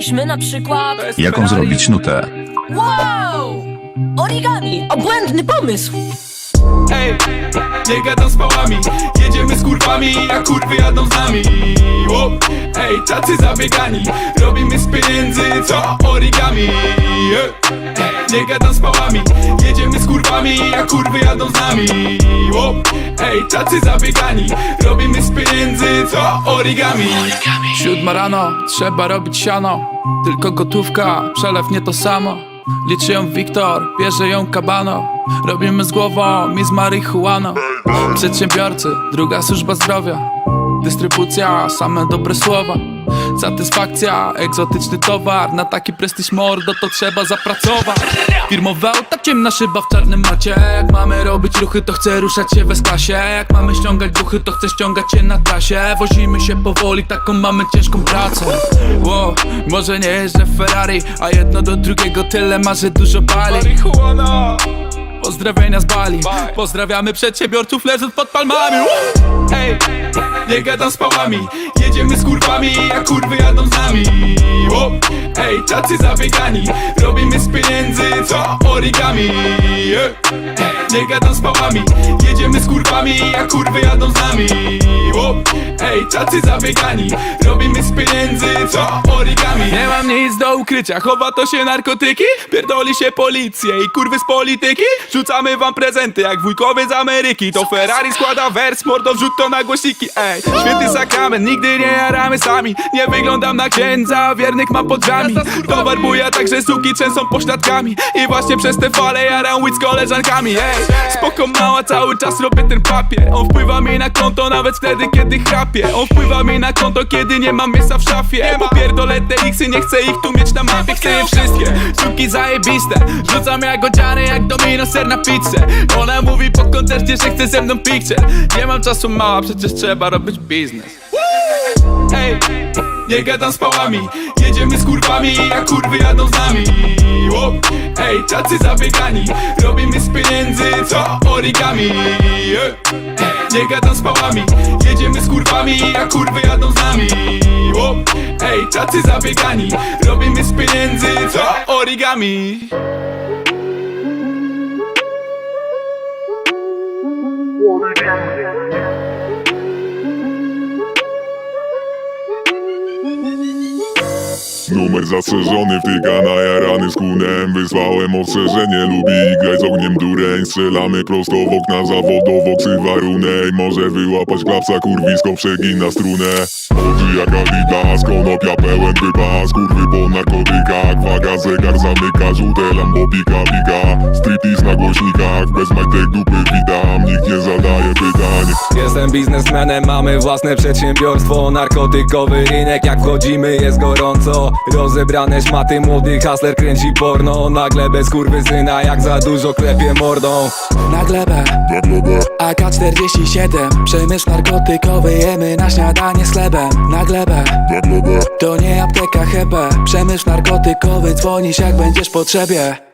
Zrobiliśmy na przykład... Jaką zrobić nutę? Wow! Origami! Obłędny pomysł! Ej, nie gadam z pałami Jedziemy z kurwami, a kurwy jadą z nami o, Ej, tacy zabiegani Robimy z pieniędzy, co origami Ej, nie gadam z pałami Jedziemy kurwami, a kurwy jadą z nami. O, Ej, tacy zabiegani Robimy z pieniędzy, co origami. Siódma rano, trzeba robić siano. Tylko gotówka, przelew nie to samo. Liczy ją Wiktor, bierze ją Kabano Robimy z głową, mi z marihuaną. Przedsiębiorcy, druga służba zdrowia. Dystrybucja, same dobre słowa Satysfakcja, egzotyczny towar Na taki prestiż mordo to trzeba zapracować. Firmowe auta, ciemna szyba w czarnym macie. Jak mamy robić ruchy to chcę ruszać się we klasie Jak mamy ściągać duchy to chcę ściągać się na trasie. Wozimy się powoli, taką mamy ciężką pracę. Wow, Może nie jeżdżę Ferrari A jedno do drugiego tyle ma, że dużo pali Pozdrowienia z Bali. Pozdrawiamy przedsiębiorców leżąc pod palmami. Nie gadam z pałami. Jedziemy z kurwami, a kurwy jadą z nami! Ej, tacy zabiegani. Robimy z pieniędzy, co origami. Nie gadam z pałami. Jedziemy z kurwami, a kurwy jadą z nami! Ej, tacy zabiegani. Robimy z pieniędzy, co ukrycia, chowa to się narkotyki? Pierdoli się policję i kurwy z polityki? Rzucamy wam prezenty jak wujkowie z Ameryki. To Ferrari składa wers, mordo wrzut to na głośniki. Ej, święty sakrament, nigdy nie jaramy sami. Nie wyglądam na księdza, wiernych mam pod drzwiami. Towar buja, także suki trzęsą pośladkami I właśnie przez te fale jaram łyd z koleżankami. Ej, spoko mała, cały czas robię ten papier. On wpływa mi na konto nawet wtedy, kiedy chrapię On wpływa mi na konto, kiedy nie mam miejsca w szafie. Popierdolę te iksy, nie chcę ich tu mieć na mapie Chcę je wszystkie, suki zajebiste. Rzucam jak odziany, jak domino ser na pizzę. Ona mówi po koncercie, że chce ze mną picture Nie mam czasu mała, przecież trzeba robić biznes. Ej, nie gadam z pałami. Jedziemy z kurwami, a kurwy jadą z nami. O, Ej, tacy zabiegani. Robimy z pieniędzy, co origami nie gadam z pałami. Jedziemy z kurwami, a kurwy jadą z nami. O, Ej, tacy zabiegani. Robimy z pieniędzy, co? Origami Numer zastrzeżony wtyka na jarany z kunem. Wysłałem ostrzeżenie, lubi grać z ogniem dureń. Strzelamy prosto w okna zawodowo, ksywa Może wyłapać klapsa, kurwisko przegina strunę. Oczy jak Adidas, konopia pełen wypas. Kurwy po narkotykach, waga zegar zamyka Żółte lambo pika pika. Striptease na głośnikach, bez majtek dupy witam. Nikt nie zadaje pytań. Jestem biznesmenem, mamy własne przedsiębiorstwo. Narkotykowy rynek, jak wchodzimy jest gorąco Rozebrane szmaty, młody hasler kręci porno. Nagle bez kurwy syna, jak za dużo klepie mordą. Na glebę Na glebę AK-47 Przemysł narkotykowy jemy na śniadanie z chlebem. Na glebę Na glebę To nie apteka hepe Przemysł narkotykowy dzwonisz jak będziesz w potrzebie